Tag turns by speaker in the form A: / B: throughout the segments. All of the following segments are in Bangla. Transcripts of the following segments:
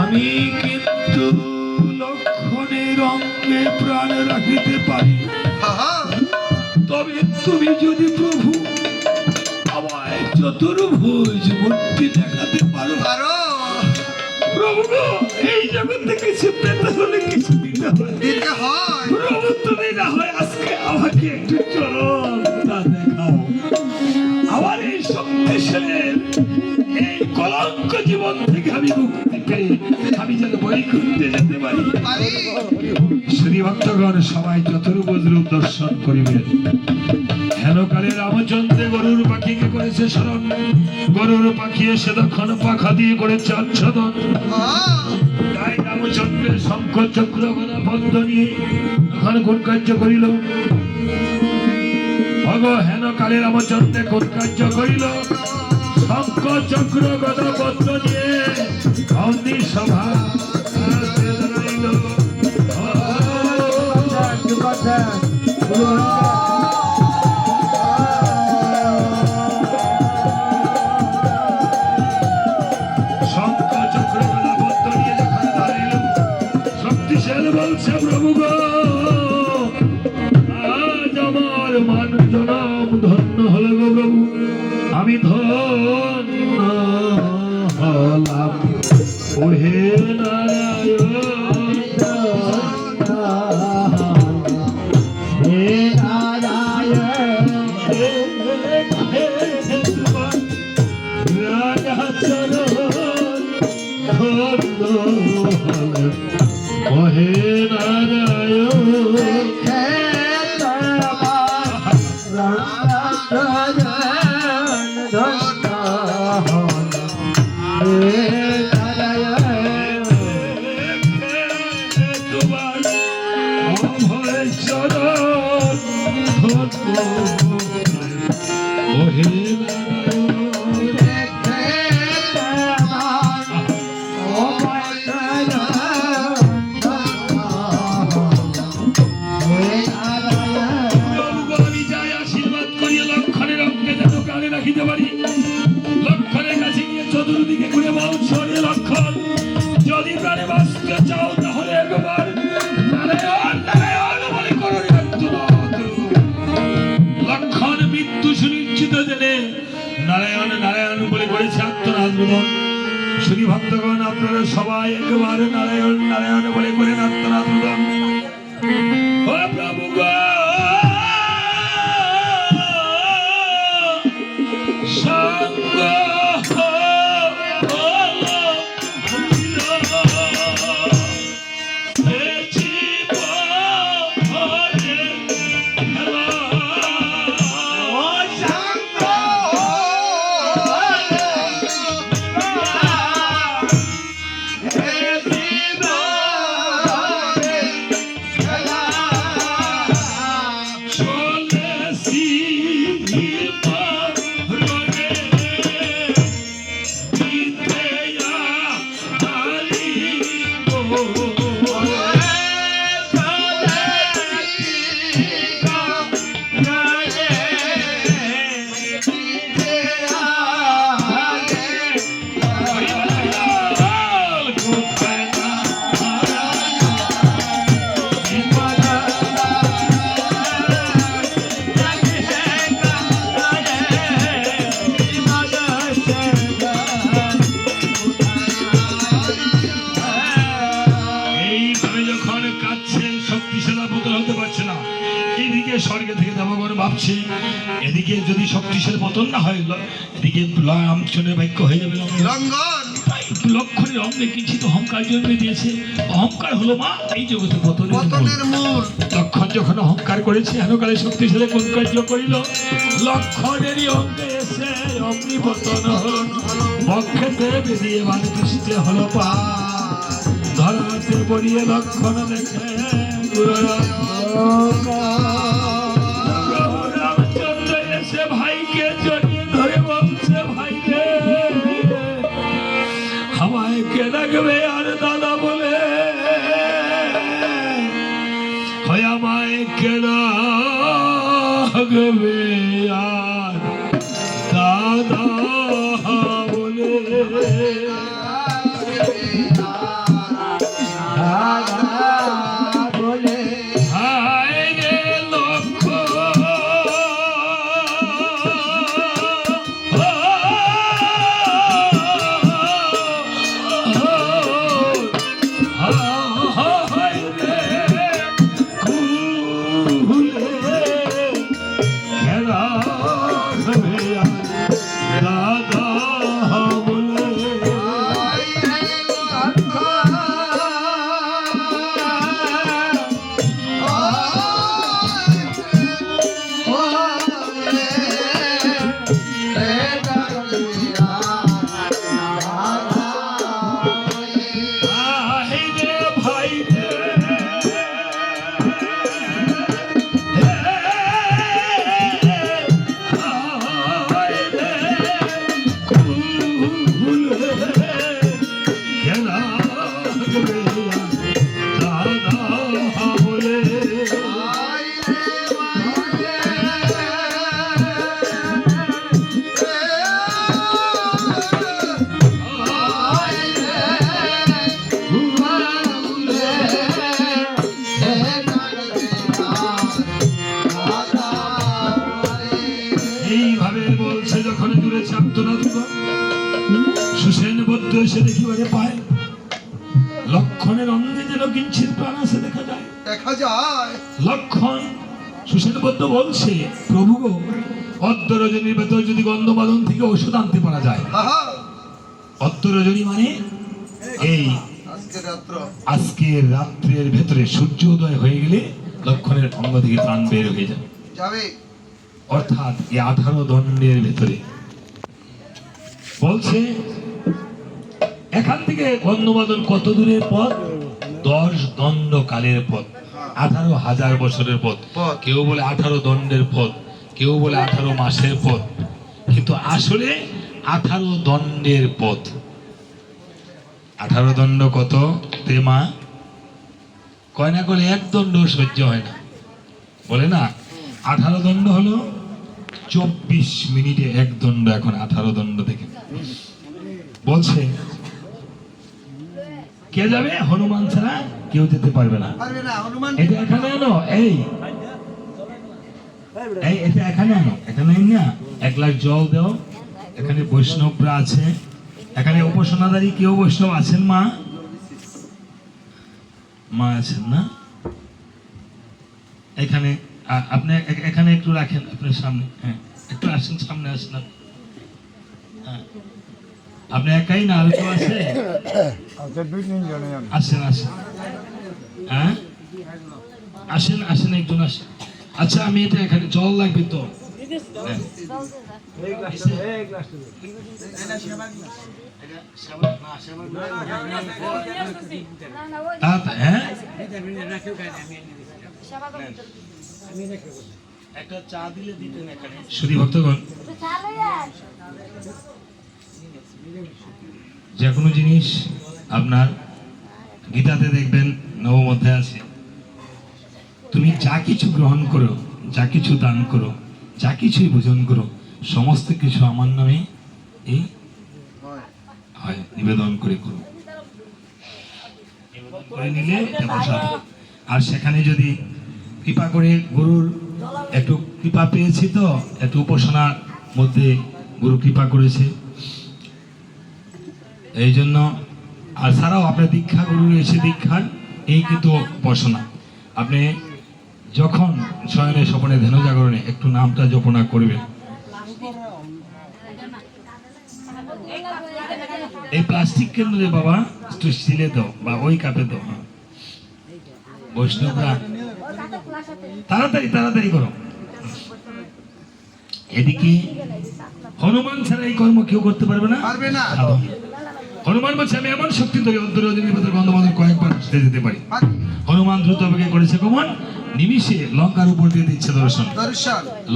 A: আমি কিন্তু লক্ষণের অঙ্গে প্রাণ রাখিতে পারি। তবে তুমি যদি প্রভু আমায় চতুর্ভুজ মূর্তি দেখাতে পারো। প্রভু এই জগৎ থেকে সে হলে কিছু দিতে হয়।
B: দিতে হয়।
A: প্রভু তুমি না হয় আজকে আমাকে একটু চরম দেখাও। আমার এই শক্তিশালী এই কলঙ্ক জীবন থেকে আমি মুক্তি পেয়ে আমি যেন বৈকুণ্ঠে যেতে পারি। শ্রী ভক্তগণ সবাই চতুর্ভুজ রূপ দর্শন করিবেন। হেনকালে রামচন্দ্রে গরুর পাখিকে করেছে স্মরণ। গরুর পাখি এসে তখন পাখা দিয়ে করেছে আচ্ছাদন। তাই রামচন্দ্রের শঙ্খ চক্র গদা বন্ধ নিয়ে তখন কোন কার্য করিল? ভগ হেন কালে রামচন্দ্রে কোন কার্য করিল? শঙ্খ চক্র গদা বন্ধ নিয়ে অগ্নি সভা বলছে, প্রভু গো, আজ আমার মান জনম ধন্য হল গো প্রভু। আমি ধন্য হলাম। ওহে নারায়ণ রাজা রোদন শ্রী ভক্তগণ আপনারা সবাই একবার নারায়ণ নারায়ণ বলে ও প্রভু এদিকে স্বর্গে থেকে দেবগণ ভাবছে। এদিকে যদি শক্তিশালী পতন না হয় এদিকে রামচন্দ্রের বাক্য হয়ে যাবে লক্ষণের অঙ্গে কিঞ্চিত অহংকার জন্মে দিয়েছে। অহংকার হলো মা এই জগতে পতনের মূল। লক্ষণ যখন অহংকার করেছে হেনকালে শক্তিশালী কোন কার্য করিল। লক্ষণেরই অঙ্গে এসে অগ্নি পতন হল। বক্ষেতে বেরিয়ে বানকৃষ্ণে হলো পা ধরাতে পড়িয়ে লক্ষণ দেখে রামচন্দ্র এসে ভাইকে জড়িয়ে ধরে বলছে ভাই রে আমায় কে আর দাদা বলে হয় আমায় কে রাখবে আর দাদা বলে এইভাবে বলছে যখন জুড়ে চান্তনা দুর্গা সুসেন বদ্ধ এসে দেখি দেখিবারে পায়। লক্ষণের অন্ধে যেন কিঞ্চিত প্রাণ আছে দেখা যায়।
B: দেখা যায়।
A: লক্ষণ সুসেন বদ্ধ বলছে প্রভু গো অদ্য ভেতর যদি গন্ধবাদন থেকে ওষুধ আনতে পারা যায়। অদ্যরজনী মানে এই। আজকের রাত্রের ভেতরে সূর্য উদয় হয়ে গেলে লক্ষণের অঙ্গ থেকে প্রাণ বের হয়ে যাবে। অর্থাৎ এই আঠারো দণ্ডের ভেতরে। বলছে এখান থেকে গন্ধবাদন কত দূরের পথ? দশ দণ্ড কালের পথ আঠারো হাজার বছরের পথ। কেউ বলে আঠারো দণ্ডের পথ কেউ বলে আঠারো মাসের পথ। কিন্তু আসলে আঠারো দণ্ডের পথ। আঠারো দণ্ড কত? তেমা কয় না করলে এক দণ্ড সহ্য হয় না। বলে না আঠারো দণ্ড হলো চব্বিশ মিনিটে এক দণ্ড এখন আঠারো দণ্ড থেকে বলছে কে যাবে? হনুমান ছাড়া কেউ যেতে পারবে না। এটা এখানে আনো এই। এই এটা এখানে আনো। এখানে না এক গ্লাস জল দাও। এখানে বৈষ্ণবরা আছে। এখানে উপাসনাদারী কেউ বৈষ্ণব আছেন মা? মা আছেন না? এখানে আপনি এখানে একটু রাখেন আপনার সামনে হ্যাঁ একটু আসেন সামনে আসেন আপনি। হ্যাঁ। আপনি একাই না আরও কেউ আছে?
C: আচ্ছা
A: আসেন আসেন। হ্যাঁ? আসেন আসেন একজন আসেন। আচ্ছা আমি এটা এখানে জল লাগবে তো। হ্যাঁ।
C: এই গ্লাসটা এই গ্লাসটা
A: তা- একটা চা দিলে দিতেন এখানে। শুধু ভক্তগণ যে কোনো জিনিস আপনার গীতাতে দেখবেন নবম অধ্যায় আছে। তুমি যা কিছু গ্রহণ করো যা কিছু দান করো যা কিছুই ভোজন করো সমস্ত কিছু আমার নামে এই
B: হয়।
A: হয় নিবেদন করে করো। করে নিলে আর সেখানে যদি কৃপা করে গুরুর একটু কৃপা পেয়েছি তো, একটু উপাসনার মধ্যে গুরু কৃপা করেছে। এই জন্য আর ছাড়াও আপনার দীক্ষা, গুরু এসে দীক্ষার, এই কিন্তু উপাসনা। আপনি যখন শয়নে স্বপনে ধ্যান জাগরণে একটু নামটা জপনা করবেন। এই প্লাস্টিক কেন্দ্রে বাবা, একটু সিলে দাও, বা ওই কাপে দাও হ্যাঁ। বৈষ্ণবরা তাড়াতাড়ি তাড়াতাড়ি করো। এদিকে হনুমান ছাড়া এই কর্ম কেউ করতে পারবে না?
B: পারবে না।
A: হনুমান বলছে আমি এমন শক্তি ধরি অন্তর রজনীর ভেতর গন্ধবাদন কয়েকবার সেরে যেতে পারি। হনুমান দ্রুত বেগে করেছে কমন নিমিষে লঙ্কার উপর দিয়ে দিচ্ছে দর্শন।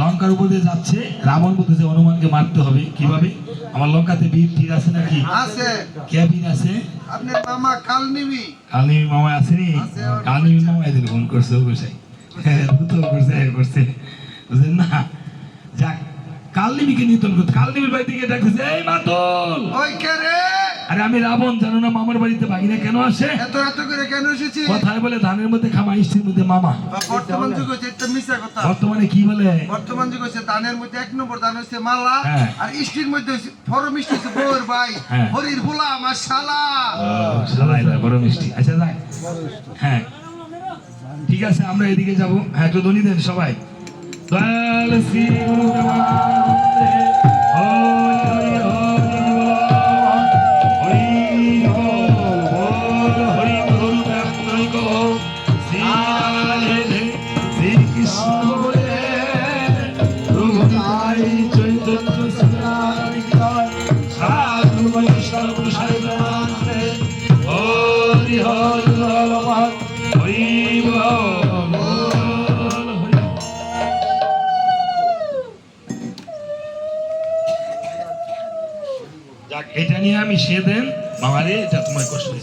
A: লঙ্কার উপর দিয়ে যাচ্ছে রাবণ বলতেছে হনুমানকে মারতে হবে। কীভাবে? আমার লঙ্কাতে বীর তীর আছে নাকি?
B: আছে।
A: কে বীর আছে?
B: আপনার মামা কাল নিবি
A: কালনিমি মামা আসেনি?
B: আছে।
A: কালনিমি মামা এদের ফোন করছে ও গোসাই দ্রুত করছে করছে বুঝলেন না? যাক কালনিমিকে নিতন করতে কালনিমির বাড়ি থেকে ডাকতেছে এই মাতল!
B: ওই কে রে?
A: আরে আমি রাবণ জানো না মামার বাড়িতে ভাগিনা কেন আসে?
B: এত এত করে কেন এসেছি?
A: কথায় বলে ধানের মধ্যে খামা স্ত্রীর মধ্যে মামা।
B: বর্তমান যুগ হচ্ছে একটা মিশা কথা।
A: বর্তমানে কি বলে?
B: বর্তমান যুগ হচ্ছে দানের মধ্যে এক নম্বর দান হচ্ছে মালা
A: হ্যাঁ।
B: আর ইষ্টির মধ্যে ফরম মিষ্টি হচ্ছে বউর ভাই।
A: হ্যাঁ।
B: হরির ভোলা আমার শালা
A: না বড় মিষ্টি। আচ্ছা যাক। হ্যাঁ ঠিক আছে আমরা এদিকে যাব হ্যাঁ একটু ধ্বনি দেন সবাই দয়াল নিয়ে আমি সে দেন মামারে এটা তোমার কষ্ট